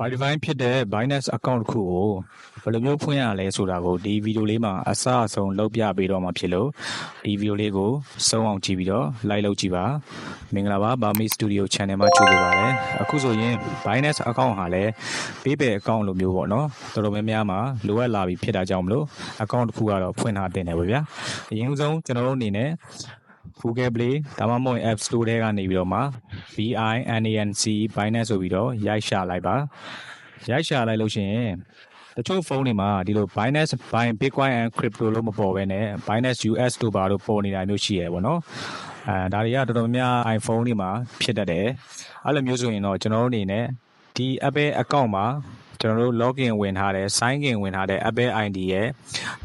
verify ဖြစ်တဲ့ Binance account တစ်ခုကိုဘယ်လိုမျိုးဖွင့်ရလဲဆိုတာကိုဒီဗီဒီယိုလေးမှာအစအဆုံးလုပ်ပြပေးတော့မှာဖြစ်လို့ဒီဗီဒီယိုလေးကိုစုံအောင်ကြည့်ပြီးတော့ like လုပ်ကြည့်ပါမင်္ဂလာပါ Bami Studio Channel မှာကြိုဆိုပါရစေအခုဆိုရင် Binance account ဟာလည်း PayPal account လိုမျိုးပေါ့နော်တော်တော်များများမှာလိုအပ်လာပြီဖြစ်တာကြောင့်မလို့ account တစ်ခုကတော့ဖွင့်ထားတင်တယ်ပေါ့ဗျာအရင်ဆုံးကျွန်တော်တို့အနေနဲ့ Google Play ဒါမှမဟုတ် App Store ထဲကနေပြီးတော့မှ BINANC Binance ဆိုပြီးတော့ရိုက်ရှာလိုက်ပါရိုက်ရှာလိုက်လို့ရှိရင်တချို့ဖုန်းတွေမှာဒီလို Binance Buy Bitcoin and Crypto လို့မပေါ်ဘဲနဲ့ Binance US တို့ပါလို့ပေါ်နေတာမျိုးရှိရပေါ့နော်အဲဒါတွေကတော်တော်များများ iPhone တွေမှာဖြစ်တတ်တယ်အဲ့လိုမျိုးဆိုရင်တော့ကျွန်တော်တို့အနေနဲ့ဒီ Apple account မှာ ကျွန်တော်တို့ login ဝင်ထားတယ် sign in ဝင်ထားတဲ့ Apple ID ရဲ့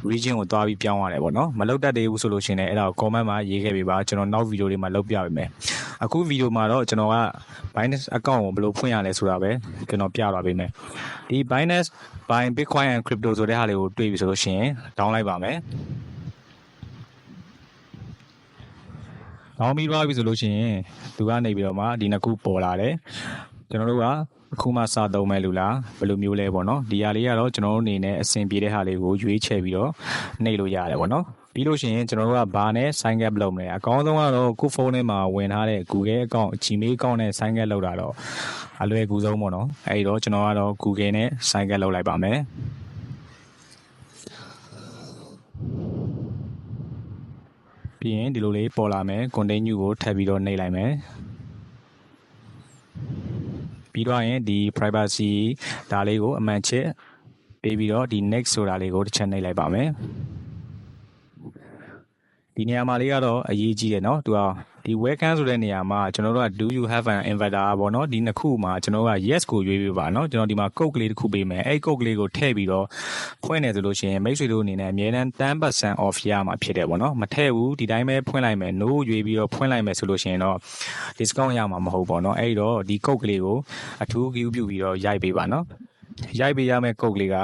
region ကိုသွားပြီးပြောင်းရတယ်ပေါ့နော်မလောက်တတ်သေးဘူးဆိုလို့ရှိရင်လည်းအဲ့ဒါကို comment မှာရေးခဲ့ပေးပါကျွန်တော်နောက် video လေးမှာလုပ်ပြပေးမယ်အခု video မှာတော့ကျွန်တော်က Binance account ကိုဘယ်လိုဖွင့်ရလဲဆိုတာပဲကျွန်တော်ပြသွားပေးမယ်ဒီ Binance Buy Bitcoin and Crypto ဆိုတဲ့ဟာလေးကိုတွေ့ပြီဆိုလို့ရှိရင် down လိုက်ပါမယ်တောင်းပြီးသွားပြီဆိုလို့ရှိရင်သူကနေပြီးတော့မှဒီနှစ်ခုပေါ်လာတယ်ကျွန်တော်တို့ကအခုမှစသုံးမဲ့လူလားဘယ်လိုမျိုးလဲပေါ့နော်ဒီဟာလေးကတော့ကျွန်တော်တို့အနေနဲ့အဆင်ပြေတဲ့ဟာလေးကိုရွေးချယ်ပြီးတော့နှိပ်လို့ရတယ်ပေါ့နော်ပြီးလို့ရှိရင်ကျွန်တော်တို့ကဘာနဲ့ sign up လုပ်မလဲအကောင်းဆုံးကတော့ကိုဖုန်းထဲမှာဝင်ထားတဲ့ Google account Gmail account နဲ့ sign up လုပ်တာတော့အလွယ်ကူဆုံးပေါ့နော်အဲဒီတော့ကျွန်တော်ကတော့ Google နဲ့ sign up လုပ်လိုက်ပါမယ်ပြီးရင်ဒီလိုလေးပေါ်လာမယ် continue ကိုထပ်ပြီးတော့နှိပ်လိုက်မယ် ပြီးတော့ရင်ဒီ privacy ဒါလေးကိုအမှန်ချစ်ပေးပြီးတော့ဒီ next ဆိုတာလေးကိုတစ်ချက်နှိပ်လိုက်ပါမယ် ဒီနေရာမှာလေးကတော့အရေးကြီးတယ်เนาะသူကဒီ welcome ဆိုတဲ့နေရာမှာကျွန်တော်တို့က do you have an inverter ပေါ့เนาะဒီနှစ်ခုမှာကျွန်တော်တို့က yes ကိုရွေးပေးပါเนาะကျွန်တော်ဒီမှာ code ကလေးတစ်ခုပေးမယ်အဲ့ code ကလေးကိုထည့်ပြီးတော့ဖွင့်နေဆိုလို့ရှိရင်မိတ်ဆွေတို့အနေနဲ့အမြဲတမ်း10% off ရမှာဖြစ်တယ်ပေါ့เนาะမထည့်ဘူးဒီတိုင်းပဲဖွင့်လိုက်မယ် no ရွေးပြီးတော့ဖွင့်လိုက်မယ်ဆိုလို့ရှိရင်တော့ discount ရမှာမဟုတ်ပေါ့เนาะအဲ့တော့ဒီ code ကလေးကိုအထူး queue ပြုပြီးတော့ရိုက်ပေးပါเนาะ ရိုက်ပေးရမယ့်ကုတ်ကလေးက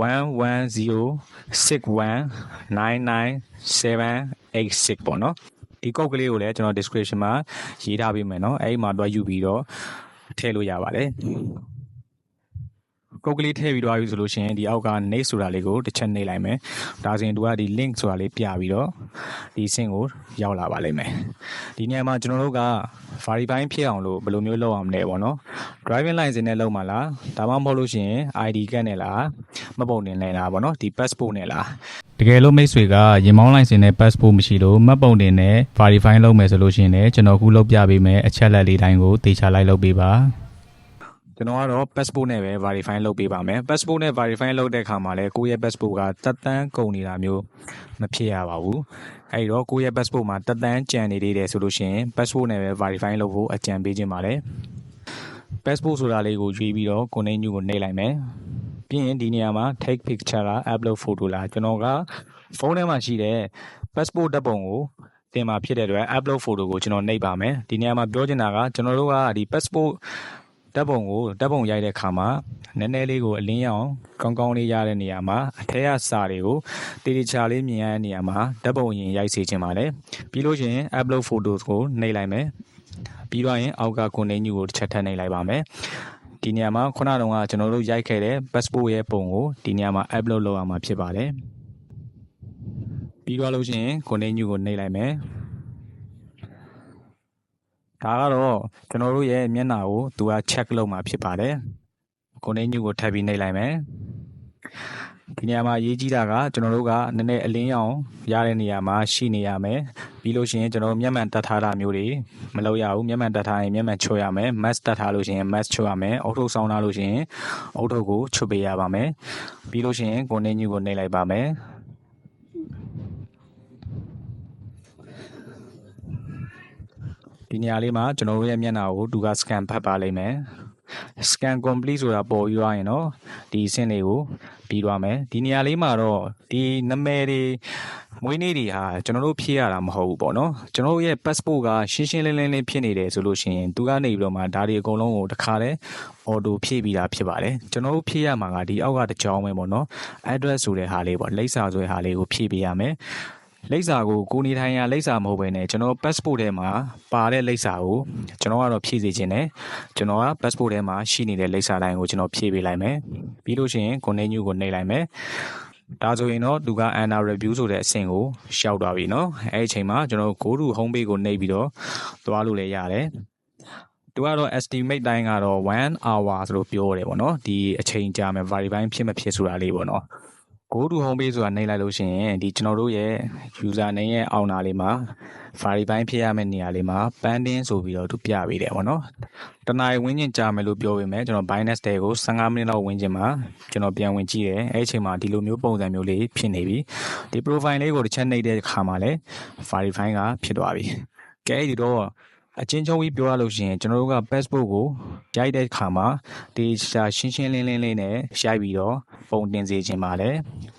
1106199786ပေါ့နော်ဒီကုတ်ကလေးကိုလည်းကျွန်တော် description မှာရေးထားပေးမယ်နော်အဲ့ဒီမှာတော့ယူပြီးတော့ထည့်လို့ရပါတယ် ကုတ်ကလေးထည့်ပြီးတော့ပြီဆိုလို့ရှိရင်ဒီအောက်က next ဆိုတာလေးကိုတစ်ချက်နှိပ်လိုက်မယ်ဒါဆိုရင်သူကဒီ link ဆိုတာလေးပြပြီးတော့ဒီဆင့်ကိုရောက်လာပါလိမ့်မယ်ဒီနေရာမှာကျွန်တော်တို့က verify ဖြစ်အောင်လို့ဘယ်လိုမျိုးလုပ်အောင်လဲပေါ့နော် driving license နဲ့လုပ်မှာလားဒါမှမဟုတ်လို့ရှိရင် ID ကတ်နဲ့လားမပုံတင်နဲ့လားပေါ့နော်ဒီ passport နဲ့လားတကယ်လို့မိတ်ဆွေကရင်မောင်းလိုင်စင်နဲ့ passport မရှိလို့မှတ်ပုံတင်နဲ့ verify လုပ်မယ်ဆိုလို့ရှိရင်လည်းကျွန်တော်ခုလုပ်ပြပေးမယ်အချက်လက်လေးတိုင်းကိုတေချာလိုက်လုပ်ပေးပါ ကျွန်တော်ကတော့ passport နဲ့ပဲ verify လုပ်ပေးပါမယ် passport နဲ့ verify လုပ်တဲ့အခါမှာလည်းကိုယ့်ရဲ့ passport ကတက်တန်းကုန်နေတာမျိုးမဖြစ်ရပါဘူးအဲဒီတော့ကိုယ့်ရဲ့ passport မှာတက်တန်းကြံနေသေးတယ်ဆိုလို့ရှိရင် passport နဲ့ပဲ verify လုပ်ဖို့အကြံပေးခြင်းပါတယ် passport ဆိုတာလေးကိုရွေးပြီးတော့ continue ကိုနှိပ်လိုက်မယ်ပြီးရင်ဒီနေရာမှာ take picture လား upload photo လားကျွန်တော်ကဖုန်းထဲမှာရှိတဲ့ passport ဓာတ်ပုံကိုတင်မှာဖြစ်တဲ့အတွက် upload photo ကိုကျွန်တော်နှိပ်ပါမယ်ဒီနေရာမှာပြောချင်တာကကျွန်တော်တို့ကဒီ passport ဓာတ်ပုံကိုဓာတ်ပုံရိုက်တဲ့အခါမှာနည်းနည်းလေးကိုအလင်းရအောင်ကောင်းကောင်းလေးရတဲ့နေရာမှာအထက်ကစာတွေကိုတေးချာလေးမြင်ရတဲ့နေရာမှာဓာတ်ပုံရင်ရိုက်စေချင်ပါတယ်ပြီးလို့ရှိရင် upload photos ကိုနှိပ်လိုက်မယ်ပြီးတော့ရင်အောက်က continue ကိုတစ်ချက်ထပ်နှိပ်လိုက်ပါမယ်ဒီနေရာမှာခုနတုန်းကကျွန်တော်တို့ရိုက်ခဲ့တဲ့ passport ရဲ့ပုံကိုဒီနေရာမှာ upload လုပ်ရမှာဖြစ်ပါတယ်ပြီးတော့လို့ရှိရင် continue ကိုနှိပ်လိုက်မယ် ဒါကတော့ကျွန်တော်တို့ရဲ့မျက်နှာကိုသူက check လုပ်မှာဖြစ်ပါတယ်ကိုနေညူကိုထပ်ပြီးနှိပ်လိုက်မယ်ဒီနေရာမှာရေးကြည့်တာကကျွန်တော်တို့ကနည်းနည်းအလင်းရောင်ရတဲ့နေရာမှာရှိနေရမယ်ပြီးလို့ရှိရင်ကျွန်တော်မျက်မှန်တက်ထားတာမျိုးတွေမလုပ်ရဘူးမျက်မှန်တက်ထားရင်မျက်မှန်ချွတ်ရမယ် mask တက်ထားလို့ရှိရင် mask ချွတ်ရမယ်အုတ်ထုတ်ဆောင်းထားလို့ရှိရင်အုတ်ထုတ်ကိုချွတ်ပေးရပါမယ်ပြီးလို့ရှိရင်ကိုနေညူကိုနှိပ်လိုက်ပါမယ် ဒီနေရာလေးမှာကျွန်တော်တို့ရဲ့မျက်နှာကိုသူက scan ဖတ်ပါလိမ့်မယ် scan complete ဆိုတာပေါ်ပြီးသွားရင်တော့ဒီအဆင့်လေးကိုပြီးသွားမယ်ဒီနေရာလေးမှာတော့ဒီနာမည်တွေမွေးနေ့တွေဟာကျွန်တော်တို့ဖြည့်ရတာမဟုတ်ဘူးပေါ့နော်ကျွန်တော်တို့ရဲ့ passport ကရှင်းရှင်းလင်းလင်းလေးဖြစ်နေတယ်ဆိုလို့ရှိရင်သူကနေပြီးတော့မှဒါတွေအကုန်လုံးကိုတခါတည်း auto ဖြည့်ပြီးတာဖြစ်ပါတယ်ကျွန်တော်တို့ဖြည့်ရမှာကဒီအောက်ကတစ်ကြောင်းပဲပေါ့နော် address ဆိုတဲ့ဟာလေးပေါ့လိပ်စာဆိုတဲ့ဟာလေးကိုဖြည့်ပေးရမယ် လိပ်စာကိုကိုနေထိုင်ရလိပ်စာမဟုတ်ဘဲနဲ့ကျွန်တော် passport ထဲမှာပါတဲ့လိပ်စာကိုကျွန်တော်ကတော့ဖြည့်စေခြင်းနဲ့ကျွန်တော်က passport ထဲမှာရှိနေတဲ့လိပ်စာတိုင်းကိုကျွန်တော်ဖြည့်ပေးလိုက်မယ်ပြီးလို့ရှိရင် continue ကိုနှိပ်လိုက်မယ်ဒါဆိုရင်တော့သူက under review ဆိုတဲ့အဆင့်ကိုရှောက်သွားပြီเนาะအဲ့ဒီအချိန်မှာကျွန်တော် go to home page ကိုနှိပ်ပြီးတော့သွားလို့လည်းရတယ်သူကတော့ estimate တိုင်းကတော့1 hour ဆိုလို့ပြောတယ်ပေါ့နော်ဒီအချိန်ကြာမယ် verify ဖြစ်မဖြစ်ဆိုတာလေးပေါ့နော် go to home page ဆိုတာနှိပ်လိုက်လို့ရှိရင်ဒီကျွန်တော်တို့ရဲ့ user name ရဲ့အောက်နာလေးမှာ verify ဖြစ်ရမယ့်နေရာလေးမှာ pending ဆိုပြီးတော့သူပြပေးတယ်ပေါ့နော်တနင်္လာဝင်းကျင်ကြာမယ်လို့ပြောပေမဲ့ကျွန်တော် Binance တဲကို15မိနစ်လောက်ဝင်းကျင်မှာကျွန်တော်ပြန်ဝင်ကြည့်တယ်အဲ့ဒီအချိန်မှာဒီလိုမျိုးပုံစံမျိုးလေးဖြစ်နေပြီဒီ profile လေးကိုတစ်ချက်နှိပ်တဲ့အခါမှာလဲ verify ကဖြစ်သွားပြီကဲဒီတော့ အချင်းချင်းကြီးပြောရလို့ရှိရင်ကျွန်တော်တို့က passport ကိုရိုက်တဲ့အခါမှာဒီရှာရှင်းရှင်းလင်းလင်းလေးနဲ့ရိုက်ပြီးတော့ပုံတင်စေခြင်းပါလေ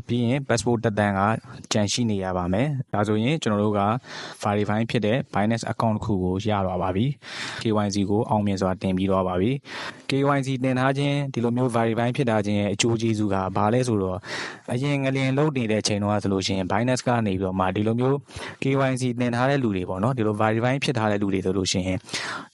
ပြီးရင် passport တက်တန်းကကြန့်ရှိနေရပါမယ်ဒါဆိုရင်ကျွန်တော်တို့က verify ဖြစ်တဲ့ Binance account တစ်ခုကိုရသွားပါပြီ KYC ကိုအောင်မြင်စွာတင်ပြီးတော့ပါပြီ KYC တင်ထားခြင်းဒီလိုမျိုး verify ဖြစ်တာခြင်းရဲ့အကျိုးကျေးဇူးကဘာလဲဆိုတော့အရင်ငလျင်လုံးနေတဲ့ချိန်တော့ဆိုလို့ရှိရင် Binance ကနေပြီးတော့မှဒီလိုမျိုး KYC တင်ထားတဲ့လူတွေပေါ့နော်ဒီလို verify ဖြစ်ထားတဲ့လူတွေဆိုလို့လို့ရှိရင်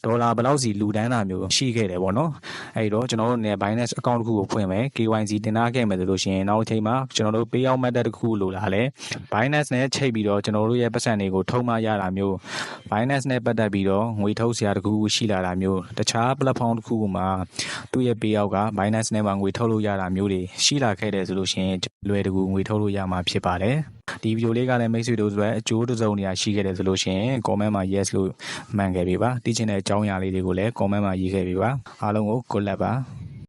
ဒေါ်လာဘယ်လောက်စီလူတန်းတာမျိုးရှိခဲ့တယ်ပေါ့နော်အဲ့တော့ကျွန်တော်တို့ ਨੇ Binance account တစ်ခုကိုဖွင့်မယ် KYC တင်ထားခဲ့မယ်ဆိုလို့ရှိရင်နောက်အချိန်မှာကျွန်တော်တို့ payout method တစ်ခုလိုလာလဲ Binance နဲ့ချိန်ပြီးတော့ကျွန်တော်တို့ရဲ့ပတ်စံတွေကိုထုံးမရတာမျိုး Binance နဲ့ပတ်သက်ပြီးတော့ငွေထုတ်စရာတစ်ခုရှိလာတာမျိုးတခြား platform တစ်ခုမှာသူ့ရဲ့ payout က Binance နဲ့မှာငွ e ထုတ်လို့ရတာမျိုးတွေရှိလာခဲ့တယ်ဆိုလို့ရှိရင်လွယ်တကူငွေထုတ်လို့ရမှာဖြစ်ပါတယ်။ ဒီဗီဒီယိုလေးကလည်းမိတ်ဆွေတို့ဆိုအကျိုးတစ်စုံနေရာရှိခဲ့တယ်ဆိုလို့ရှိရင် comment မှာ yes လို့မှန်ခဲ့ပြီပါသိချင်တဲ့အကြောင်းအရာလေးတွေကိုလည်း comment မှာရေးခဲ့ပြီပါအားလုံးကို good luck ပါ